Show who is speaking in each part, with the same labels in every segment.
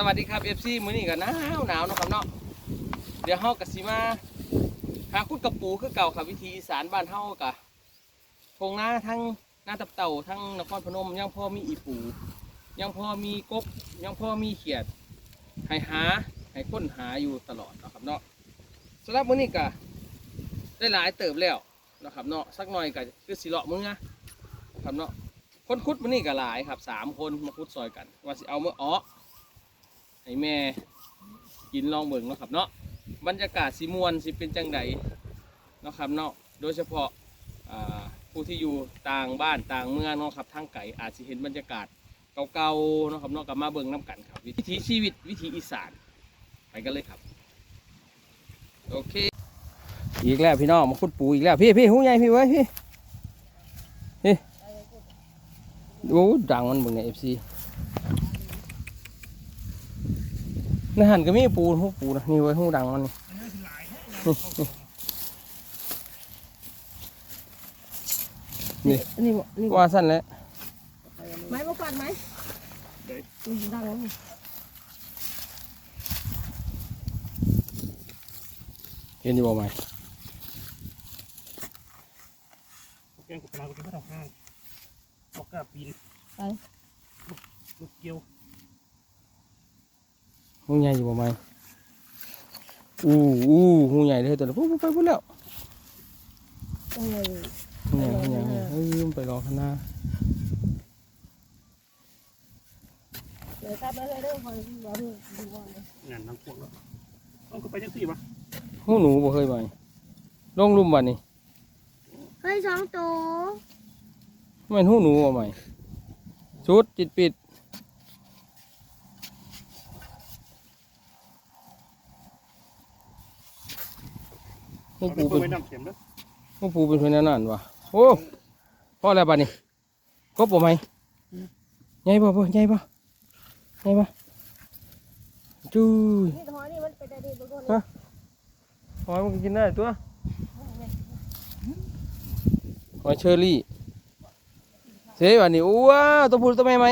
Speaker 1: สวัสดีครับ FC มื้อนี้ก็หนาวหนาวเนาะครับเนาะเดี๋ยวเฮาก็สิมาหาคุดกระปูคือเก่าครับวิธีอีสานบ้านเฮากะทงหน้าทั้งหน้าตับเต่าทั้งนครพนมยังพ่อมีอีปูยังพ่อมีกบยังพ่อมีเขียดให้หาให้ค้นหาอยู่ตลอดนะครับเนาะสำหรับมื้อนี้ก็ได้หลายเติบแล้วนะครับเนาะสักหน่อยก็คือสิเลาะมื้อนะครับเนาะคนคุดมื้อนี้ก็หลายครับสามคนมาคุดซอยกัน ว่าสิเอาเมื่ออ้อ ให้แม่กินลองเบิ่งเนาะครับเนาะบรรยากาศสิมวนสิเป็นจังใดเนาะครับเนาะโดยเฉพาะผู้ที่อยู่ต่างบ้านต่างเมืองเนาะครับทางไก่อาจสิเห็นบรรยากาศเก่าๆเนาะครับเนาะกับมาเบิ่งน้ำกันครับวิถีชีวิตวิถีอีสานไปกันเลยครับโอเคอีกแล้วพี่น้องมาขุดปูอีกแล้วพี่พี่หูใหญ่พี่ไว้พี่พี่โอ้ดังมันเบิ่งในเอฟซี ในหันก็มีปูหูปูนะนี่ไว้ยหูดังมันนี่นี่
Speaker 2: นี่บ่นี่บ่
Speaker 1: ว่าสั้นแหล้ว
Speaker 2: ไม้มาฟันไหมอืมดังแล้วนี่
Speaker 1: เห็นอยู่บ่ไหม
Speaker 3: แกงกับปลาก็ไม่ต้องห้างบอกกล้าปีน
Speaker 2: ไป
Speaker 3: ลูกเกียว
Speaker 1: หูใหญ่อยู่บ่ไหมอู้อู้หูใหญ่เลยตัวนี้ปุ๊บปุ๊บไปปุ๊บแล้ว
Speaker 2: ต้องเลย
Speaker 1: หูใหญ่หูใหญ่หูใหญ่เฮ้ยมันไปรอข้างหน้า
Speaker 2: เดี๋ยวกลับมาเลยเด้อคอยรอดูดูก่อนเลย
Speaker 3: งานน้ำพวกแล้วต้องก็ไปจังสี่วะ
Speaker 1: หูหนูบ่เคยไปลงลุ่มบัดนี้
Speaker 2: เฮ้ยสองตัว
Speaker 1: แม่นหูหนูบ่ไหมชุดจิตปิด หู
Speaker 3: เอาไป
Speaker 1: ปู
Speaker 3: เปิ
Speaker 1: เป็
Speaker 3: ด
Speaker 1: น
Speaker 3: ไว้น้ำเข็มแล้ว
Speaker 1: หูปูเป็นเพื่อนนั่นวะโอ้พ่อแล้วบัดนี้ครบบ่ไหมใหญ่บ่บ่ใหญ่บ่ใหญ่บ่จู้ย
Speaker 2: นี่หอยนี่มันเป็นอะไรตัวก่อน
Speaker 1: ฮะหอยมันก็กินได้ตัวหอยเชอรี่เซ่วันนี้อ้วตัวผู้ตัวแม่ไหม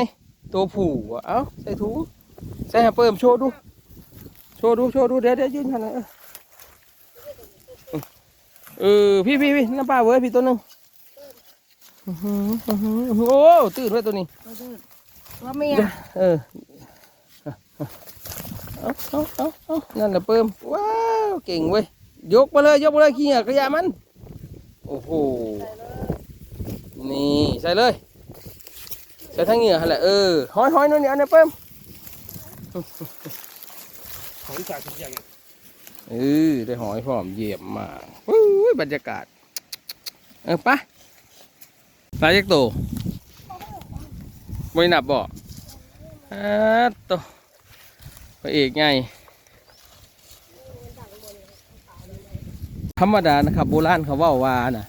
Speaker 1: ตัวผู้อะเอ้าใส่ถุงใส่ให้เปิ่มโชว์ดูโชว์ดูโชว์ดูเดี๋ยวเดี๋ยวยืนหันหน่อย เออเออพี่พี่พี่น้ำปลาเว้ยพี่ตัวหนึงอื้อหืออื้อหืออื้อหือโอ้ตื่นไว้ตัวนี้
Speaker 2: ตัวเมีย
Speaker 1: เออเอาเอาเอาเอานั่นแหละเปิ่มว้าวเก่งเว้ยยกมาเลยยกมาเลยขี้เหงื่อกระยามันโอ้โหนี่ใส่เลยใส่ทั้งเหงื่อหั่นแหละเออห้อยห้อยนู่นนี่อันนี้เปิ่ม
Speaker 3: ของอีสานทุกอย่าง
Speaker 1: เออได้หอยพร้อมเยี่ยมมากอุ้ยบรรยากาศ เออไปปลาเจ็กโตไม่นับบ่อ่าโตพระเอกไงธรรมดานะครับโบราณเขาเว่าว่าน่ะ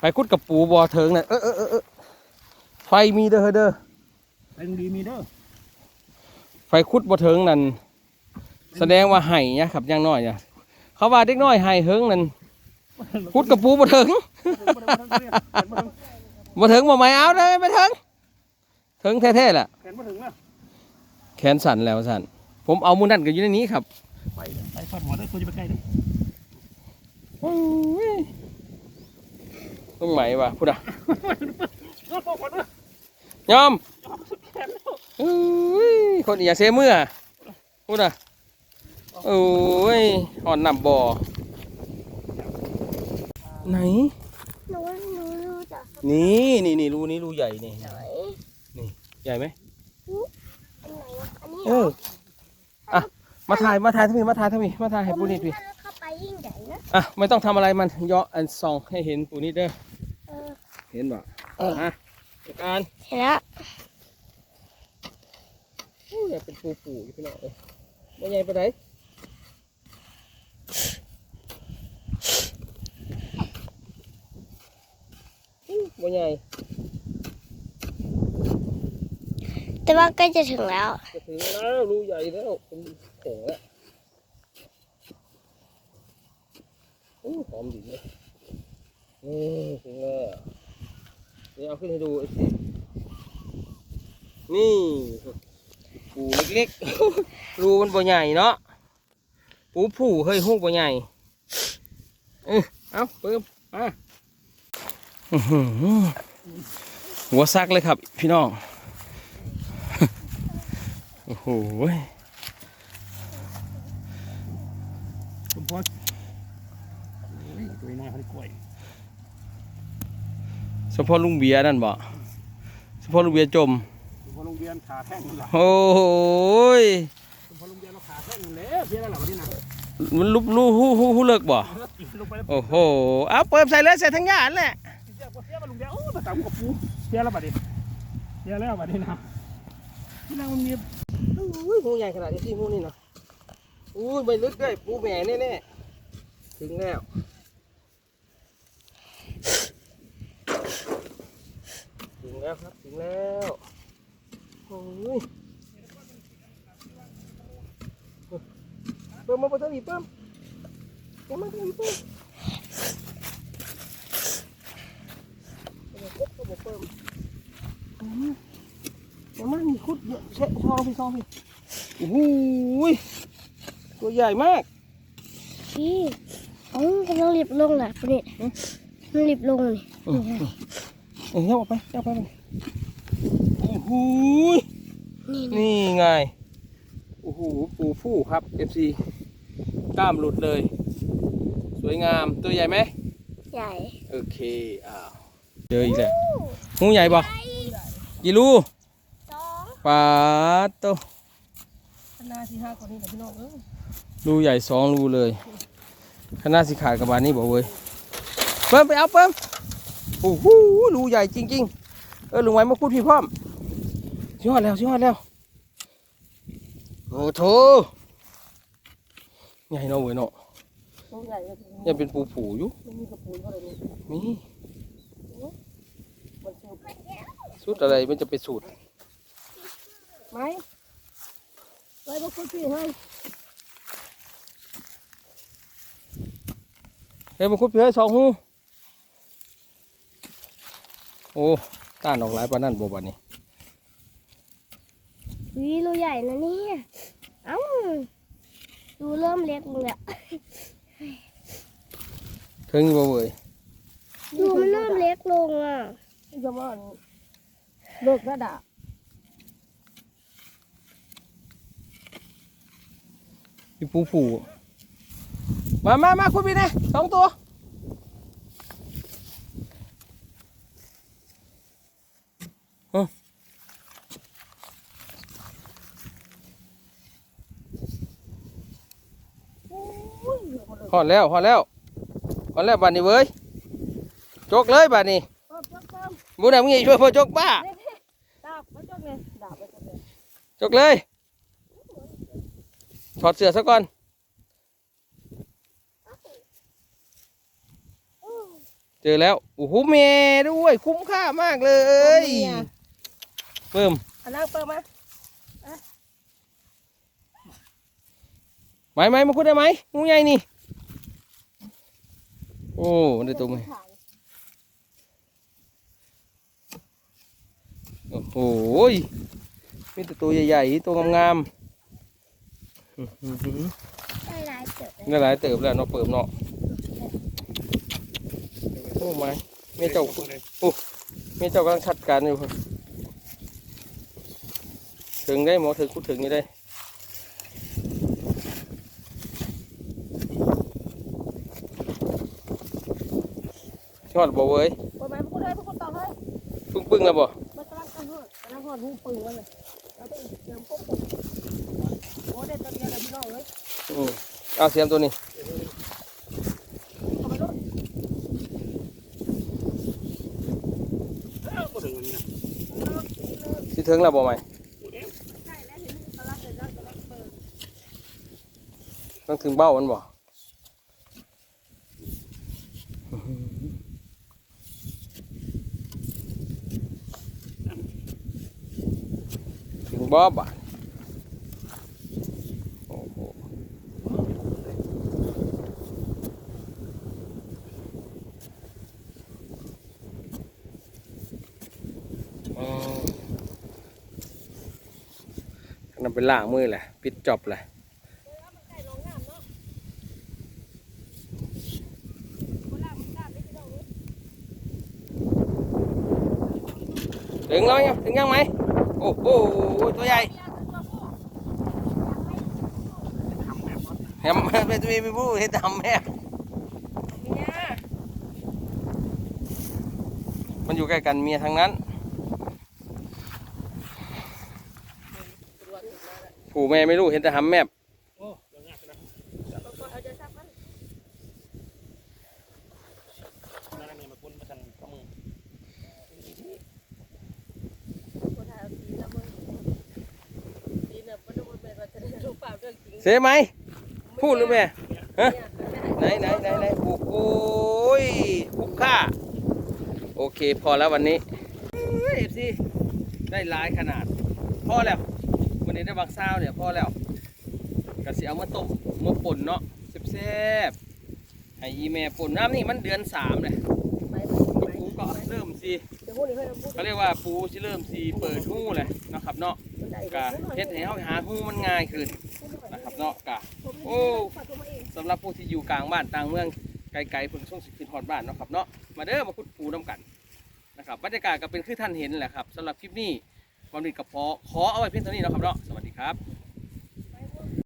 Speaker 1: ไปคุดกับปูบ่อเถิงน่ะเออเออเออเออไฟมีเด้อเด้อ
Speaker 3: ไปโรงดีมีเด้อ
Speaker 1: ไฟคุดบ่เถิงนั่น แสดงว่าไห้เนี่ยครับอย่างน้อยเนี่ยเขาว่าเด็กน้อยไห้เถิงนั่นคุดกับปูบ่เถิงบ่ถึงบ่ไม่เอาเลยไม่ถึงถึงแท้ๆแหละ
Speaker 3: แขนมาถึงนะ
Speaker 1: แขนสั่นแล้วสั่นผมเอามูนั่นก็อยู่ในนี้ครับ
Speaker 3: ไปไปฟาดหัวได้คนจะไปใกล้เด้อ
Speaker 1: โอ้ยต้องไหมวะพูดอะ
Speaker 3: รถบอกก่อนว่าย
Speaker 1: อม
Speaker 3: แขนแล้ว
Speaker 1: โอ้ยคนอย่าเสียเมื่อพูดอะ โอ้ยหอนนำบ่อไหน
Speaker 2: หนูหนูรู้จัก
Speaker 1: นี่นี่นี่รูนี้รูใหญ่นี่
Speaker 2: ไหน
Speaker 1: ใหญ่ไหม
Speaker 2: อันไหนอะอันนี้
Speaker 1: เอออะมาถ่ายมาถ่ายทั้งนี้มาถ่ายทั้งนี้มาถ่ายให้ปูนิดดิ
Speaker 2: ถ้าเข้าไปยิ่งใหญ่นะ
Speaker 1: อะไม่ต้องทำอะไรมันย่ออันซองให้เห็นปูนิดเด้อ
Speaker 2: เออ
Speaker 1: เห็นบ่อะจัดการ
Speaker 2: เห็นแล้ว
Speaker 1: อู้ยเป็นปูปูอยู่พี่น้องเอ้ยบ่ใหญ่ปานใบ่ใหญ่
Speaker 2: แต่ว่าใกล้จะถึงแล้ว
Speaker 1: จะถึงแล้วรูใหญ่แล้วเป็นโข่งแล้วอู้หอมดีเลยนี่ถึงแล้วเดี๋ยวเอาขึ้นให้ดูอีกทีนี่ปูเล็กๆ รูมันบ่ใหญ่เนาะปูผู้เฮ้ยหูบ่ใหญ่ เออเอาเพิ่มมาอื้อ หือหัวซักเลยครับ พี่น้อง โอ้โห
Speaker 3: สมพรโอ้ยตัวน้อยเขาได้กล้วย
Speaker 1: เฉพาะลุงเบียร์นั่นบ่เฉพาะลุงเบียร์จม
Speaker 3: สมพรโรงเรียนขาแท่งนั่นแหละ
Speaker 1: โอ้ย
Speaker 3: สมพรโรงเรียนเราขาแท่งนั่นแหละเบี้ยแล้วเหรอวันนี้นะ
Speaker 1: มันลุบลู่หู้หู้หู้เลิกบ่
Speaker 3: เออกินลงไปแล้ว
Speaker 1: โอ้โห เอาเปิดใส่เลยใส่ทั้งยานแหละ
Speaker 3: เสียบเสียบ มาลุงเบียร์โอ้มาตามกับปูเสียแล้วบัดนี้เสียแล้วบัดนี้นะที่นั่งมันมี
Speaker 1: อุ้ยหูใหญ่ขนาดนี้ที่หูนี่เนาะอุ้ยไม่ลึกด้วยปูแหม่แน่ๆถึงแล้วถึงแล้วครับถึงแล้วโอ้ยเพิ่มมาเพิ่มอีกเพิ่มเพิ่มมาเพิ่มอีกเพิ่มเดี๋ยวเพิ่มเพิ่มอืมเดี๋ยวมันมีคุด เยอะเช็ดซองพี่ซองพี่โอ้โหยตัวใหญ่มาก
Speaker 2: พี่เอ้ากำลังรีบลงน่ะนี่มันรีบลงนี่
Speaker 1: เออเออเอาออกไปเอาไปเลยโอ้โหย
Speaker 2: นี่
Speaker 1: นี่ไงโอ้โหปูผู้ครับ FC กล้ามหลุดเลย สวยงามตัวใหญ่ไหม
Speaker 2: ใหญ่
Speaker 1: โอเคอ้าวเจออีกแล้วงูใหญ่ปะกี่ลู
Speaker 2: สอง
Speaker 1: ปลาโต
Speaker 2: ขนาดที่ห้ากว่านี้นะพี่น้องเอ้ย
Speaker 1: รูใหญ่สองรูเลยขนาดสิขาดกับบานนี้บอกเว้ยเพิ่มไปเอาเพิ่มโอ้โหรูใหญ่จริง ๆ เออลุงไว้มาพูดพี่พร้อมชิฮอดแล้วชิฮอดแล้วโอ้โถใหญ่เนาะเว้ยเนาะ
Speaker 2: ตัวใหญ่เลย
Speaker 1: ยังเป็นปูผูอยู่
Speaker 2: มันมีกระปุกอะไรนี่
Speaker 1: นี่
Speaker 2: มันสูบ
Speaker 1: สูตรอะไรมันจะเป็นสูตร
Speaker 2: ไหมไว้มาคุยพี่ให้
Speaker 1: เฮ้ยมาคุดเพื่อสองหูโอ้ต้านออกหลายปานนั่นบ่บานี้
Speaker 2: วีรูใหญ่นะเนี่ยเอ้าดูเริ่มเล็กลงแล้ว
Speaker 1: ถึงอยู่บ่เว้ย
Speaker 2: ดูมันเริ่มเล็กลงอะจะว่าเลิกระดับ
Speaker 1: มีปูผูมามามาคุดพี่นะสองตัวเอ้าหอดแล้วหอดแล้วหอดแล้วบานนี้เว้ยจกเลยบานนี้
Speaker 2: เพิ่มเพิ่มเพิ่ม
Speaker 1: บุญนำงี้ช่วยพ่อจกบ้า
Speaker 2: ดาบไปจกเลยดาบไปจกเลย
Speaker 1: จกเลย ถอดเสื้อซะก่อนเจอแล้วโอ้โหเมด้วยคุ้มค่ามากเลยเพิ่ม
Speaker 2: อันนั้นเปิดมา
Speaker 1: ไหมไหมมาคุดได้ไหมงูใหญ่นี่โอ้มันได้ตัวไหมโอ้โหยมีแต่ตัวใหญ่ๆตัวงามๆอื้อหือ
Speaker 2: ได้หลายเจ็ด
Speaker 1: นี่หลายเติบแล้วเนาะเปิบเนาะโอ้ไม่แม่เจ้าแม่เจ้ากำลังชัดการอยู่ครับถึงได้หมอถึงคุดถึงนี่ได้ชอดบ่เว้ย
Speaker 2: เปิดมาพวกคุณเลยพวกคุณต่อเลย
Speaker 1: ปึ้งปึ้งๆแล้วบ่
Speaker 2: มันกำลังกระหดกำลังหดหูปึงกันเลยแล้วก็เตรียมปุ๊บโอ้เด็ดตัวเดียวเลยพี่น้องเลย
Speaker 1: อืมเอาเสียมตัวนี้
Speaker 2: เข้าไปด้วย
Speaker 3: เอ้าบ่ถึงวันนี้นะ
Speaker 1: สิถึงแล้วบ่ไหม
Speaker 2: ใช่แล้วเห็นกำลังเดินกำลังเปิด
Speaker 1: ต้องถึงเบ้ามันบ่ถึงบ่บ่ อ๋อน้ำเป็นล่างมือแหละปิดจอบแหละ
Speaker 2: ใกล้ลงน้ำเนาะคนละมันน้ำได้พี่น้องเอ้ย
Speaker 1: ถึงแล้วยังถึงยังไหมโอ้โหตัวใหญ่
Speaker 2: เมียคือตัวผู้
Speaker 1: แฮมเป็นตัวมีผู้เห็นทำแม่
Speaker 2: เมีย
Speaker 1: มันอยู่ใกล้กันเมียทางนั้น
Speaker 2: ตัวถึงมาแล้ว
Speaker 1: ผู้แม่ไม่รู้เห็นแต่ทำแม่
Speaker 3: โอ้เดี๋ยวงากนะ
Speaker 2: บางคนเอาจะซับมัน
Speaker 3: นั่นนี่มาคุณมาทันข้อมือ
Speaker 2: คนถ่ายเอาสีละมึงสีเนี่ยมันดูเป็นว่าจะได้รู้
Speaker 1: ไหมพูดหรือแม่ฮะไหนไหนไหนไหนโอ้โหยคุ้มค่า โอเคพอแล้ววันนี้เอฟซีได้หลายขนาด พอแล้ว วันนี้ได้บักซาวเนี่ยพอแล้วกะสิเอามาต้มมาป่นเนาะแซ่บๆให้อีแม่ป่นน้ำนี่มันเดือนสามเลย
Speaker 2: ปู
Speaker 1: ก็เริ่มสิ
Speaker 2: เดี๋ยวพูดนี่เขา
Speaker 1: เรียกว่าปูสิเริ่มสิเปิดหูเลยนะครับเนาะกะเฮ็ดให้เฮาหาหูมันง่ายขึ้นนะครับเนาะกะโอ้สำหรับผู้ที่อยู่กลางบ้านต่างเมืองไกลๆเพิ่นช่วงสิขึ้นฮอดบ้านเนาะครับเนาะมาเด้อมาขุดปูน้ำกันนะครับบรรยากาศก็เป็นคือท่านเห็นแหละครับสำหรับคลิปนี้ ความดีกับพอขอเอาไว้เพียงเท่านี้นะครับเนาะสวัสดีครับ